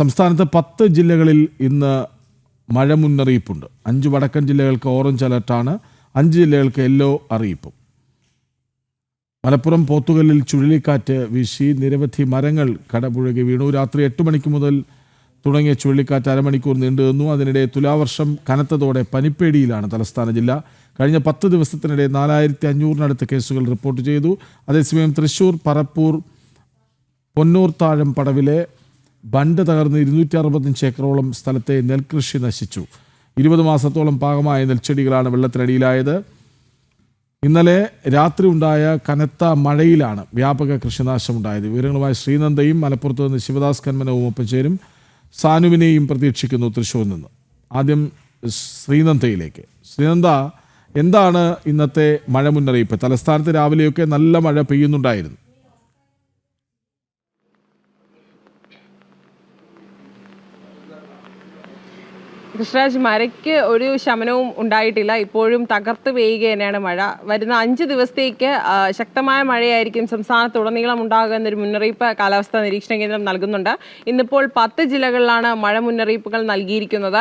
സംസ്ഥാനത്ത് പത്ത് ജില്ലകളിൽ ഇന്ന് മഴ മുന്നറിയിപ്പുണ്ട്. അഞ്ച് വടക്കൻ ജില്ലകൾക്ക് ഓറഞ്ച് അലർട്ടാണ്. അഞ്ച് ജില്ലകൾക്ക് യെല്ലോ അറിയിപ്പും. മലപ്പുറം പോത്തുകല്ലിൽ ചുഴലിക്കാറ്റ് വീശി നിരവധി മരങ്ങൾ കടപുഴകി വീണു. രാത്രി എട്ട് മണിക്ക് മുതൽ തുടങ്ങിയ ചുഴലിക്കാറ്റ് അരമണിക്കൂർ നീണ്ടു നിന്നു. അതിനിടെ തുലാവർഷം കനത്തതോടെ പനിപ്പേടിയിലാണ് തലസ്ഥാന ജില്ല. കഴിഞ്ഞ പത്ത് ദിവസത്തിനിടെ നാലായിരത്തി അഞ്ഞൂറിനടുത്ത് കേസുകൾ റിപ്പോർട്ട് ചെയ്തു. അതേസമയം തൃശൂർ പറപ്പൂർ പൊന്നൂർ താഴം പടവിലെ ബണ്ട് തകർന്ന് ഇരുന്നൂറ്റി അറുപത്തഞ്ച് ഏക്കറോളം സ്ഥലത്തെ നെൽകൃഷി നശിച്ചു. ഇരുപത് മാസത്തോളം പാകമായ നെൽച്ചെടികളാണ് വെള്ളത്തിനടിയിലായത്. ഇന്നലെ രാത്രി ഉണ്ടായ കനത്ത മഴയിലാണ് വ്യാപക കൃഷിനാശമുണ്ടായത്. വിവരങ്ങളുമായി ശ്രീനന്ദയും മലപ്പുറത്ത് നിന്ന് ശിവദാസ് കന്മനവും ഒപ്പം ചേരും. സാനുവിനെയും പ്രതീക്ഷിക്കുന്നു തൃശ്ശൂരിൽ നിന്ന്. ആദ്യം ശ്രീനന്ദയിലേക്ക്. ശ്രീനന്ദ എന്താണ് ഇന്നത്തെ മഴ മുന്നറിയിപ്പ് തലസ്ഥാനത്ത് രാവിലെയൊക്കെ നല്ല മഴ പെയ്യുന്നുണ്ടായിരുന്നു. കൃഷ്ണരാജ് മഴയ്ക്ക് ഒരു ശമനവും ഉണ്ടായിട്ടില്ല. ഇപ്പോഴും തകർത്ത് പെയ്യുക തന്നെയാണ് മഴ. വരുന്ന അഞ്ച് ദിവസത്തേക്ക് ശക്തമായ മഴയായിരിക്കും സംസ്ഥാനത്തുടനീളം ഉണ്ടാകുക എന്നൊരു മുന്നറിയിപ്പ് കാലാവസ്ഥാ നിരീക്ഷണ കേന്ദ്രം നൽകുന്നുണ്ട്. ഇന്നിപ്പോൾ പത്ത് ജില്ലകളിലാണ് മഴ മുന്നറിയിപ്പുകൾ നൽകിയിരിക്കുന്നത്.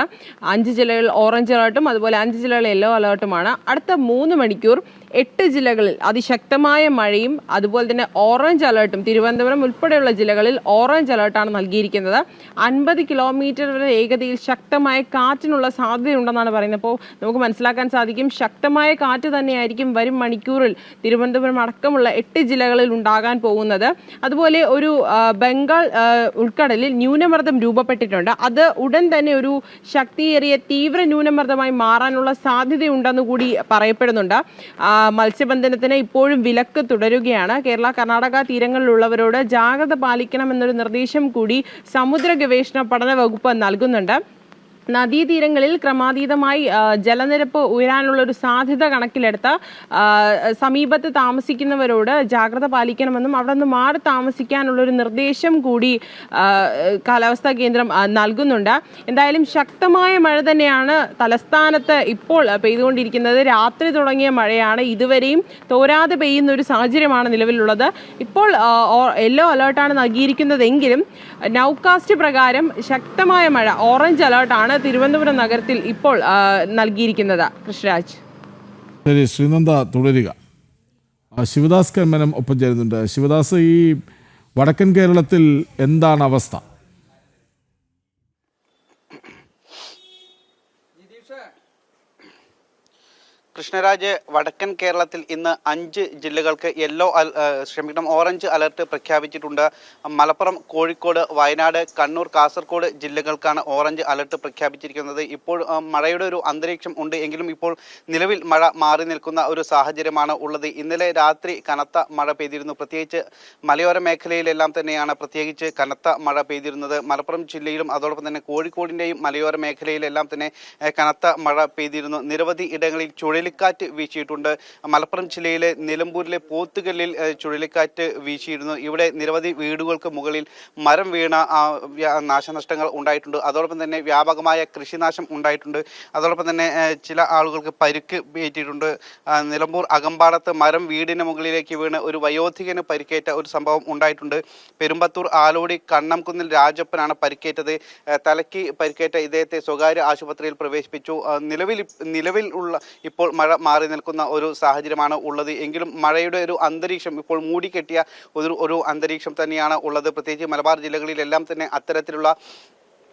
അഞ്ച് ജില്ലകളിൽ ഓറഞ്ച് അലേർട്ടും അതുപോലെ അഞ്ച് ജില്ലകളിൽ യെല്ലോ അലേർട്ടുമാണ്. അടുത്ത മൂന്ന് മണിക്കൂർ എട്ട് ജില്ലകളിൽ അതിശക്തമായ മഴയും അതുപോലെ തന്നെ ഓറഞ്ച് അലേർട്ടും തിരുവനന്തപുരം ഉൾപ്പെടെയുള്ള ജില്ലകളിൽ ഓറഞ്ച് അലേർട്ടാണ് നൽകിയിരിക്കുന്നത്. അൻപത് കിലോമീറ്റർ വരെ വേഗതയിൽ ശക്തമായ കാറ്റിനുള്ള സാധ്യതയുണ്ടെന്നാണ് പറയുന്നത്. അപ്പോൾ നമുക്ക് മനസ്സിലാക്കാൻ സാധിക്കും ശക്തമായ കാറ്റ് തന്നെയായിരിക്കും വരും മണിക്കൂറിൽ തിരുവനന്തപുരം അടക്കമുള്ള എട്ട് ജില്ലകളിൽ ഉണ്ടാകാൻ പോകുന്നത്. അതുപോലെ ഒരു ബംഗാൾ ഉൾക്കടലിൽ ന്യൂനമർദ്ദം രൂപപ്പെട്ടിട്ടുണ്ട്. അത് ഉടൻ തന്നെ ഒരു ശക്തിയേറിയ തീവ്ര ന്യൂനമർദ്ദമായി മാറാനുള്ള സാധ്യതയുണ്ടെന്ന് കൂടി പറയപ്പെടുന്നുണ്ട്. മത്സ്യബന്ധനത്തിന് ഇപ്പോഴും വിലക്ക് തുടരുകയാണ്. കേരള കർണാടക തീരങ്ങളിലുള്ളവരോട് ജാഗ്രത പാലിക്കണമെന്നൊരു നിർദ്ദേശം കൂടി സമുദ്ര ഗവേഷണ പഠന വകുപ്പ് നൽകുന്നുണ്ട്. നദീതീരങ്ങളിൽ ക്രമാതീതമായി ജലനിരപ്പ് ഉയരാനുള്ള ഒരു സാധ്യത കണക്കിലെടുത്ത് സമീപത്ത് താമസിക്കുന്നവരോട് ജാഗ്രത പാലിക്കണമെന്നും അവിടെ നിന്ന് മാറി താമസിക്കാനുള്ള ഒരു നിർദ്ദേശം കൂടി കാലാവസ്ഥാ കേന്ദ്രം നൽകുന്നുണ്ട്. എന്തായാലും ശക്തമായ മഴ തന്നെയാണ് തലസ്ഥാനത്ത് ഇപ്പോൾ പെയ്തുകൊണ്ടിരിക്കുന്നത്. രാത്രി തുടങ്ങിയ മഴയാണ് ഇതുവരെയും തോരാതെ പെയ്യുന്ന ഒരു സാഹചര്യമാണ് നിലവിലുള്ളത്. ഇപ്പോൾ യെല്ലോ അലേർട്ടാണ് നൽകിയിരിക്കുന്നതെങ്കിലും നൗകാസ്റ്റ് പ്രകാരം ശക്തമായ മഴ ഓറഞ്ച് അലേർട്ടാണ് തിരുവനന്തപുരം നഗരത്തിൽ ഇപ്പോൾ നൽകിയിരിക്കുന്നത് കൃഷ്ണരാജ്. ശരി ശ്രീനന്ദ തുടരുക. ശിവദാസ് കന്മനം ഒപ്പം ചേരുന്നുണ്ട്. ശിവദാസ് ഈ വടക്കൻ കേരളത്തിൽ എന്താണ് അവസ്ഥ? കൃഷ്ണരാജ് വടക്കൻ കേരളത്തിൽ ഇന്ന് അഞ്ച് ജില്ലകൾക്ക് യെല്ലോ ക്ഷമിക്കണം ഓറഞ്ച് അലർട്ട് പ്രഖ്യാപിച്ചിട്ടുണ്ട്. മലപ്പുറം കോഴിക്കോട് വയനാട് കണ്ണൂർ കാസർഗോഡ് ജില്ലകൾക്കാണ് ഓറഞ്ച് അലർട്ട് പ്രഖ്യാപിച്ചിരിക്കുന്നത്. ഇപ്പോൾ മഴയുടെ ഒരു അന്തരീക്ഷം ഉണ്ട് എങ്കിലും ഇപ്പോൾ നിലവിൽ മഴ മാറി നിൽക്കുന്ന ഒരു സാഹചര്യമാണ് ഉള്ളത്. ഇന്നലെ രാത്രി കനത്ത മഴ പെയ്തിരുന്നു. പ്രത്യേകിച്ച് മലയോര മേഖലയിലെല്ലാം തന്നെയാണ് പ്രത്യേകിച്ച് കനത്ത മഴ പെയ്തിരുന്നത്. മലപ്പുറം ജില്ലയിലും അതോടൊപ്പം തന്നെ കോഴിക്കോടിന്റെയും മലയോര മേഖലയിലെല്ലാം തന്നെ കനത്ത മഴ പെയ്തിരുന്നു. നിരവധി ഇടങ്ങളിൽ ചുഴലിക്കാറ്റ് വീശിയിട്ടുണ്ട്. മലപ്പുറം ജില്ലയിലെ നിലമ്പൂരിലെ പോത്തുകല്ലിൽ ചുഴലിക്കാറ്റ് വീശിയിരുന്നു. ഇവിടെ നിരവധി വീടുകൾക്ക് മുകളിൽ മരം വീണ നാശനഷ്ടങ്ങൾ ഉണ്ടായിട്ടുണ്ട്. അതോടൊപ്പം തന്നെ വ്യാപകമായ കൃഷിനാശം ഉണ്ടായിട്ടുണ്ട്. അതോടൊപ്പം തന്നെ ചില ആളുകൾക്ക് പരിക്ക് ഏറ്റിട്ടുണ്ട് നിലമ്പൂർ അകമ്പാടത്ത് മരം വീടിന് മുകളിലേക്ക് വീണ് ഒരു വയോധികന് പരിക്കേറ്റ ഒരു സംഭവം ഉണ്ടായിട്ടുണ്ട്. പെരുമ്പത്തൂർ ആലോടി കണ്ണംകുന്നിൽ രാജപ്പനാണ് പരിക്കേറ്റത്. തലയ്ക്ക് പരിക്കേറ്റ ഇദ്ദേഹത്തെ സ്വകാര്യ ആശുപത്രിയിൽ പ്രവേശിപ്പിച്ചു. നിലവിൽ നിലവിൽ ഉള്ള ഇപ്പോൾ മഴ മാറി നിൽക്കുന്ന ഒരു സാഹചര്യമാണ് ഉള്ളത്. എങ്കിലും മഴയുടെ ഒരു അന്തരീക്ഷം ഇപ്പോൾ മൂടിക്കെട്ടിയ ഒരു ഒരു അന്തരീക്ഷം തന്നെയാണ് ഉള്ളത്. പ്രത്യേകിച്ച് മലബാർ ജില്ലകളിലെല്ലാം തന്നെ അത്തരത്തിലുള്ള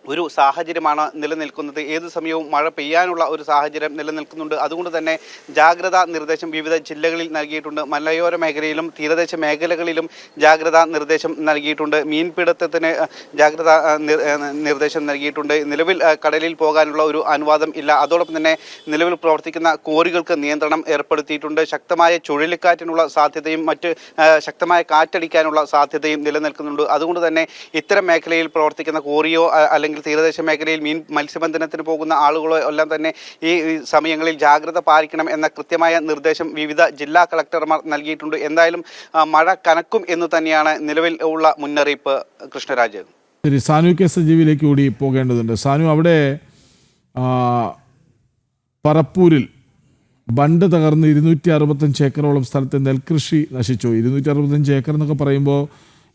ഒരു സാഹചര്യമാണ് നിലനിൽക്കുന്നത്. ഏത് സമയവും മഴ പെയ്യാനുള്ള ഒരു സാഹചര്യം നിലനിൽക്കുന്നുണ്ട്. അതുകൊണ്ട് തന്നെ ജാഗ്രതാ നിർദ്ദേശം വിവിധ ജില്ലകളിൽ നൽകിയിട്ടുണ്ട്. മലയോര മേഖലയിലും തീരദേശ മേഖലകളിലും ജാഗ്രതാ നിർദ്ദേശം നൽകിയിട്ടുണ്ട്. മീൻപിടുത്തത്തിന് ജാഗ്രതാ നിർദ്ദേശം നൽകിയിട്ടുണ്ട്. നിലവിൽ കടലിൽ പോകാനുള്ള ഒരു അനുവാദം ഇല്ല. അതോടൊപ്പം തന്നെ നിലവിൽ പ്രവർത്തിക്കുന്ന കോറികൾക്ക് നിയന്ത്രണം ഏർപ്പെടുത്തിയിട്ടുണ്ട്. ശക്തമായ ചുഴലിക്കാറ്റിനുള്ള സാധ്യതയും മറ്റ് ശക്തമായ കാറ്റടിക്കാനുള്ള സാധ്യതയും നിലനിൽക്കുന്നുണ്ട്. അതുകൊണ്ട് തന്നെ ഇത്തരം മേഖലയിൽ പ്രവർത്തിക്കുന്ന കോറിയോ അ- അല്ലെങ്കിൽ തീരദേശ മേഖലയിൽ മീൻ മത്സ്യബന്ധനത്തിന് പോകുന്ന ആളുകളോ എല്ലാം തന്നെ ഈ സമയങ്ങളിൽ ജാഗ്രത പാലിക്കണം എന്ന കൃത്യമായ നിർദ്ദേശം വിവിധ ജില്ലാ കളക്ടർമാർ നൽകിയിട്ടുണ്ട്. എന്തായാലും മഴ കനക്കും എന്ന് തന്നെയാണ് നിലവിൽ ഉള്ള മുന്നറിയിപ്പ് കൃഷ്ണരാജ്. ശരി സാനു കെ സജീവിലേക്ക് കൂടി പോകേണ്ടതുണ്ട്. സാനു അവിടെ പറപ്പൂരിൽ ബണ്ട് തകർന്ന് ഇരുന്നൂറ്റി അറുപത്തഞ്ച് ഏക്കറോളം സ്ഥലത്തെ നെൽകൃഷി നശിച്ചു. ഇരുന്നൂറ്റി അറുപത്തഞ്ച് ഏക്കർ എന്നൊക്കെ പറയുമ്പോൾ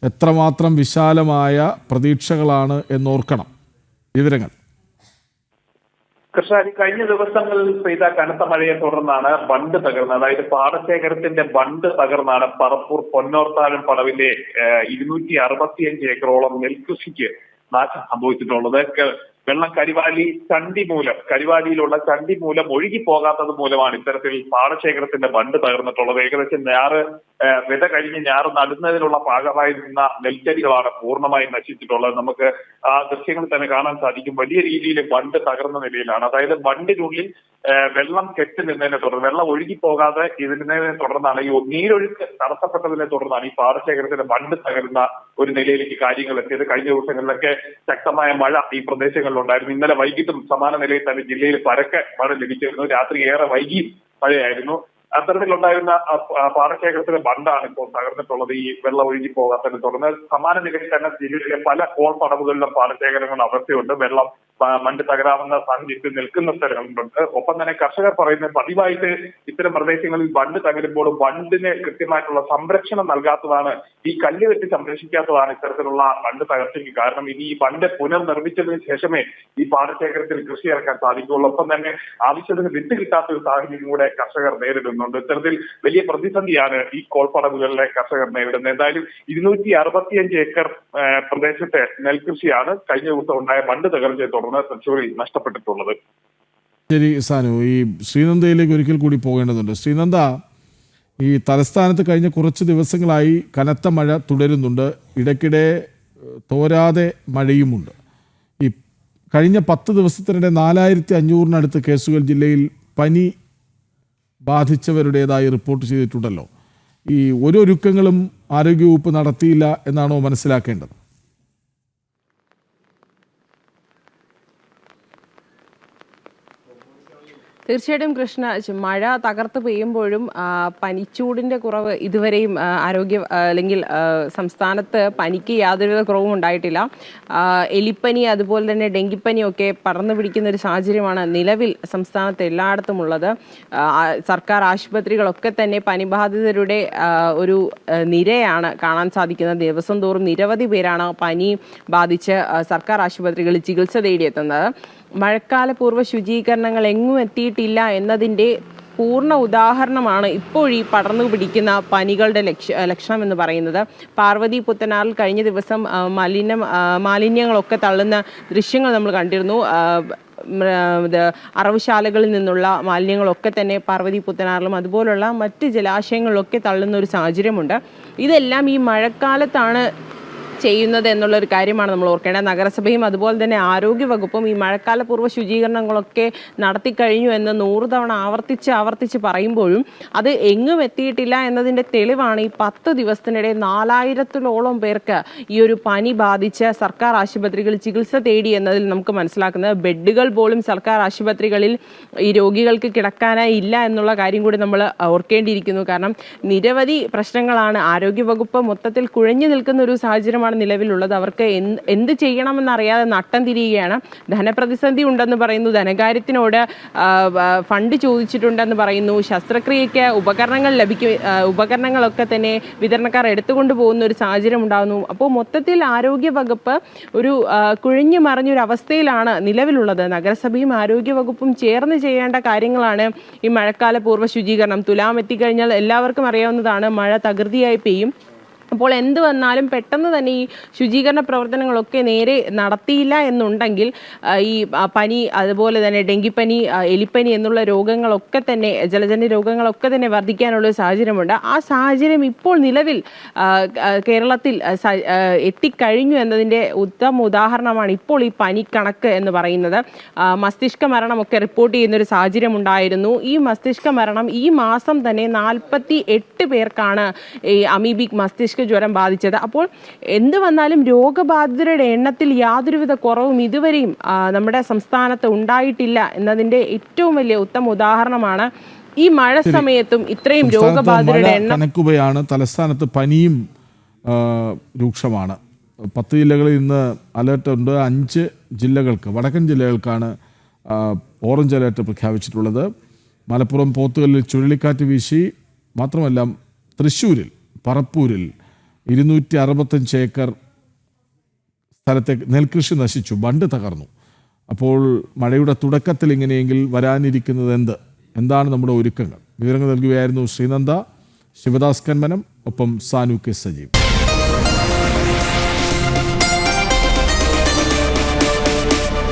എത്രമാത്രം വിശാലമായ പ്രതീക്ഷകളാണ് എന്നോർക്കണം. വിവരങ്ങൾ. കൃഷ്ണ ഈ കഴിഞ്ഞ ദിവസങ്ങളിൽ പെയ്ത കനത്ത മഴയെ തുടർന്നാണ് ബണ്ട് തകർന്നത്. അതായത് പാടശേഖരത്തിന്റെ ബണ്ട് തകർന്നാണ് പറപ്പൂർ പൊന്നോർത്താലും പടവിലെ ഇരുന്നൂറ്റി അറുപത്തിയഞ്ച് ഏക്കറോളം നെൽകൃഷിക്ക് നാശം സംഭവിച്ചിട്ടുള്ളത്. വെള്ളം കരിവാലി ചണ്ടി മൂലം കരിവാലിയിലുള്ള ചണ്ടി മൂലം ഒഴുകി പോകാത്തത് മൂലമാണ് ഇത്തരത്തിൽ പാടശേഖരത്തിന്റെ ബണ്ട് തകർന്നിട്ടുള്ളത്. ഏകദേശം ഏഹ്, വിത കഴിഞ്ഞ് ഞാറ് നടുന്നതിനുള്ള പാകമായി നിന്ന നെൽച്ചരികളാണ് പൂർണമായി നശിച്ചിട്ടുള്ളത്. നമുക്ക് ആ ദൃശ്യങ്ങൾ തന്നെ കാണാൻ സാധിക്കും. വലിയ രീതിയിൽ ബണ്ട് തകർന്ന നിലയിലാണ്. അതായത് ബണ്ടിനുള്ളിൽ വെള്ളം കെട്ടി നിന്നതിനെ തുടർന്ന് വെള്ളം ഒഴുകി പോകാതെ ഇതിനെ തുടർന്നാണ് ഈ നീരൊഴുക്ക് തടസ്സപ്പെട്ടതിനെ തുടർന്നാണ് ഈ പാടശേഖരത്തിന്റെ ബണ്ട് തകരുന്ന ഒരു നിലയിലേക്ക് കാര്യങ്ങൾ എത്തിയത്. കഴിഞ്ഞ ദിവസങ്ങളിലൊക്കെ ശക്തമായ മഴ ഈ പ്രദേശങ്ങളിലുണ്ടായിരുന്നു. ഇന്നലെ വൈകിട്ടും സമാന നിലയിൽ തന്നെ ജില്ലയിൽ പരക്കെ മഴ ലഭിച്ചിരുന്നു. രാത്രി ഏറെ വൈകി മഴയായിരുന്നു. അത്തരത്തിലുണ്ടായിരുന്ന പാടശേഖരത്തിലെ ബണ്ടാണ് ഇപ്പോൾ തകർന്നിട്ടുള്ളത്. ഈ വെള്ളം ഒഴുകി പോകാത്തതിനെ തുടർന്ന് സമാന നിലയിൽ തന്നെ ജില്ലയിലെ പല കോൾ പടവുകളിലും പാടശേഖരങ്ങൾ അവസ്ഥയുണ്ട് വെള്ളം മണ്ട് തകരാവുന്ന സാഹചര്യത്തിൽ നിൽക്കുന്ന സ്ഥലങ്ങളുണ്ട്. ഒപ്പം തന്നെ കർഷകർ പറയുന്നത് പതിവായിട്ട് ഇത്തരം പ്രദേശങ്ങളിൽ ബണ്ട് തകരുമ്പോൾ ബണ്ടിന് കൃത്യമായിട്ടുള്ള സംരക്ഷണം നൽകാത്തതാണ് ഈ കല്ല് വെട്ടി സംരക്ഷിക്കാത്തതാണ് ഇത്തരത്തിലുള്ള ബണ്ട് തകർച്ചയ്ക്ക് കാരണം. ഇനി ഈ ബണ്ട് പുനർനിർമ്മിച്ചതിന് ശേഷമേ ഈ പാടശേഖരത്തിൽ കൃഷി ഇറക്കാൻ സാധിക്കുകയുള്ളൂ. ഒപ്പം തന്നെ ആവശ്യത്തിന് വിത്ത് കിട്ടാത്ത ഒരു സാഹചര്യം കൂടെ കർഷകർ നേരിടുന്നുണ്ട് ഇത്തരത്തിൽ വലിയ പ്രതിസന്ധിയാണ് ഈ കോൾപ്പടവുകളിലെ കർഷകർ നേരിടുന്നത്. എന്തായാലും ഇരുന്നൂറ്റി അറുപത്തിയഞ്ച് ഏക്കർ പ്രദേശത്തെ നെൽകൃഷിയാണ് കഴിഞ്ഞ ദിവസം ഉണ്ടായ ബണ്ട് തകർച്ചയെ തുടർന്ന് തൃശ്ശൂരിൽ നഷ്ടപ്പെട്ടിട്ടുള്ളത്. ശരി സാനു. ഈ ശ്രീനന്ദയിലേക്ക് ഒരിക്കൽ കൂടി പോകേണ്ടതുണ്ട്. ശ്രീനന്ദ ഈ തലസ്ഥാനത്ത് കഴിഞ്ഞ കുറച്ച് ദിവസങ്ങളായി കനത്ത മഴ തുടരുന്നുണ്ട്. ഇടയ്ക്കിടെ തോരാതെ മഴയുമുണ്ട്. ഈ കഴിഞ്ഞ പത്ത് ദിവസത്തിനിടെ നാലായിരത്തി അഞ്ഞൂറിനടുത്ത് കേസുകൾ ജില്ലയിൽ പനി ബാധിച്ചവരുടേതായി റിപ്പോർട്ട് ചെയ്തിട്ടുണ്ടല്ലോ. ഈ ഒരു ഒരുക്കങ്ങളും ആരോഗ്യവകുപ്പ് നടത്തിയില്ല എന്നാണോ മനസ്സിലാക്കേണ്ടത്? തീർച്ചയായിട്ടും കൃഷ്ണ മഴ തകർത്ത് പെയ്യുമ്പോഴും പനിച്ചൂടിന്റെ കുറവ് ഇതുവരെയും ആരോഗ്യ അല്ലെങ്കിൽ സംസ്ഥാനത്ത് പനിക്ക് യാതൊരുവിധ കുറവും ഉണ്ടായിട്ടില്ല. എലിപ്പനി അതുപോലെ തന്നെ ഡെങ്കിപ്പനി ഒക്കെ പടർന്നു പിടിക്കുന്ന ഒരു സാഹചര്യമാണ് നിലവിൽ സംസ്ഥാനത്ത് എല്ലായിടത്തും ഉള്ളത്. സർക്കാർ ആശുപത്രികളൊക്കെ തന്നെ പനിബാധിതരുടെ ഒരു നിരയാണ് കാണാൻ സാധിക്കുന്നത്. ദിവസം തോറും നിരവധി പേരാണ് പനി ബാധിച്ച് സർക്കാർ ആശുപത്രികളിൽ ചികിത്സ തേടിയെത്തുന്നത്. മഴക്കാലപൂർവ ശുചീകരണങ്ങൾ എങ്ങും എത്തിയിട്ടില്ല എന്നതിന്റെ പൂർണ ഉദാഹരണമാണ് ഇപ്പോൾ ഈ പടർന്നു പിടിക്കുന്ന പനികളുടെ ലക്ഷ ലക്ഷണം എന്ന് പറയുന്നത്. പാർവതി പുത്തനാറിൽ കഴിഞ്ഞ ദിവസം മലിനം മാലിന്യങ്ങളൊക്കെ തള്ളുന്ന ദൃശ്യങ്ങൾ നമ്മൾ കണ്ടിരുന്നു. അറവുശാലകളിൽ നിന്നുള്ള മാലിന്യങ്ങളൊക്കെ തന്നെ പാർവതി പുത്തനാറിലും അതുപോലുള്ള മറ്റ് ജലാശയങ്ങളിലൊക്കെ തള്ളുന്ന ഒരു സാഹചര്യമുണ്ട്. ഇതെല്ലാം ഈ മഴക്കാലത്താണ് ചെയ്യുന്നത് എന്നുള്ളൊരു കാര്യമാണ് നമ്മൾ ഓർക്കേണ്ടത്. നഗരസഭയും അതുപോലെ തന്നെ ആരോഗ്യ വകുപ്പും ഈ മഴക്കാലപൂർവ ശുചീകരണങ്ങളൊക്കെ നടത്തി കഴിഞ്ഞു എന്ന് നൂറ് തവണ ആവർത്തിച്ച് ആവർത്തിച്ച് പറയുമ്പോഴും അത് എങ്ങും എത്തിയിട്ടില്ല എന്നതിന്റെ തെളിവാണ് ഈ പത്ത് ദിവസത്തിനിടെ നാലായിരത്തിലോളം പേർക്ക് ഈ ഒരു പനി ബാധിച്ച് സർക്കാർ ആശുപത്രികളിൽ ചികിത്സ തേടി എന്നതിൽ നമുക്ക് മനസ്സിലാക്കുന്നത് ബെഡുകൾ പോലും സർക്കാർ ആശുപത്രികളിൽ ഈ രോഗികൾക്ക് കിടക്കാനായി ഇല്ല എന്നുള്ള കാര്യം കൂടി നമ്മൾ ഓർക്കേണ്ടിയിരിക്കുന്നു. കാരണം നിരവധി പ്രശ്നങ്ങളാണ് ആരോഗ്യവകുപ്പ് മൊത്തത്തിൽ കുഴഞ്ഞു നിൽക്കുന്ന ഒരു സാഹചര്യമാണ് നിലവിലുള്ളത്. അവർക്ക് എന്ത് ചെയ്യണമെന്നറിയാതെ നട്ടം തിരിയുകയാണ്. ധനപ്രതിസന്ധി ഉണ്ടെന്ന് പറയുന്നു. ധനകാര്യത്തിനോട് ഫണ്ട് ചോദിച്ചിട്ടുണ്ടെന്ന് പറയുന്നു. ശസ്ത്രക്രിയയ്ക്ക് ഉപകരണങ്ങൾ ലഭിക്കും ഉപകരണങ്ങളൊക്കെ തന്നെ വിതരണക്കാർ എടുത്തുകൊണ്ട് പോകുന്ന ഒരു സാഹചര്യം ഉണ്ടാകുന്നു. അപ്പോൾ മൊത്തത്തിൽ ആരോഗ്യ വകുപ്പ് ഒരു കുഴിഞ്ഞു മറിഞ്ഞൊരു അവസ്ഥയിലാണ് നിലവിലുള്ളത്. നഗരസഭയും ആരോഗ്യ വകുപ്പും ചേർന്ന് ചെയ്യേണ്ട കാര്യങ്ങളാണ് ഈ മഴക്കാല പൂർവ ശുചീകരണം തുലാം എത്തിക്കഴിഞ്ഞാൽ എല്ലാവർക്കും അറിയാവുന്നതാണ് മഴ തകൃതിയായി പെയ്യും. അപ്പോൾ എന്ത് വന്നാലും പെട്ടെന്ന് തന്നെ ഈ ശുചീകരണ പ്രവർത്തനങ്ങളൊക്കെ നേരെ നടത്തിയില്ല എന്നുണ്ടെങ്കിൽ ഈ പനി അതുപോലെ തന്നെ ഡെങ്കിപ്പനി എലിപ്പനി എന്നുള്ള രോഗങ്ങളൊക്കെ തന്നെ ജലജന്യ രോഗങ്ങളൊക്കെ തന്നെ വർദ്ധിക്കാനുള്ള സാഹചര്യമുണ്ട്. ആ സാഹചര്യം ഇപ്പോൾ നിലവിൽ കേരളത്തിൽ എത്തിക്കഴിഞ്ഞു എന്നതിന്റെ ഉത്തമ ഉദാഹരണമാണ് ഇപ്പോൾ ഈ പനി കണക്ക് എന്ന് പറയുന്നത്. മസ്തിഷ്ക മരണമൊക്കെ റിപ്പോർട്ട് ചെയ്യുന്ന ഒരു സാഹചര്യം ഉണ്ടായിരുന്നു ഈ മസ്തിഷ്ക മരണം ഈ മാസം തന്നെ നാൽപ്പത്തി എട്ട് പേർക്കാണ് ഈ അമീബിക് മസ്തിഷ്ക ജ്വരം ബാധിച്ചത്. അപ്പോൾ എന്ത് വന്നാലും രോഗബാധിതരുടെ എണ്ണത്തിൽ യാതൊരുവിധ കുറവും ഇതുവരെയും നമ്മുടെ സംസ്ഥാനത്ത് ഉണ്ടായിട്ടില്ല എന്നതിന്റെ ഏറ്റവും വലിയ ഉത്തമ ഉദാഹരണമാണ് ഈ മഴ സമയത്തും ഇത്രയും രോഗബാധിതരുടെ എണ്ണം കണക്കുകയാണ് തലസ്ഥാനത്ത് പനിയും രൂക്ഷമാണ്. പത്ത് ജില്ലകളിൽ ഇന്ന് അലേർട്ട് ഉണ്ട്. അഞ്ച് ജില്ലകൾക്ക് വടക്കൻ ജില്ലകൾക്കാണ് ഓറഞ്ച് അലേർട്ട് പ്രഖ്യാപിച്ചിട്ടുള്ളത്. മലപ്പുറം പോത്തുകല്ലിൽ ചുഴലിക്കാറ്റ് വീശി. മാത്രമല്ല തൃശ്ശൂരിൽ പറപ്പൂരിൽ ഇരുന്നൂറ്റി അറുപത്തഞ്ച് ഏക്കർ സ്ഥലത്തെ നെൽകൃഷി നശിച്ചു ബണ്ട് തകർന്നു. അപ്പോൾ മഴയുടെ തുടക്കത്തിൽ ഇങ്ങനെയെങ്കിൽ വരാനിരിക്കുന്നത് എന്ത്? എന്താണ് നമ്മുടെ ഒരുക്കങ്ങൾ? വിവരങ്ങൾ നൽകുകയായിരുന്നു ശ്രീനന്ദ ശിവദാസ് കന്മനം ഒപ്പം സാനു കെ സജീവ്.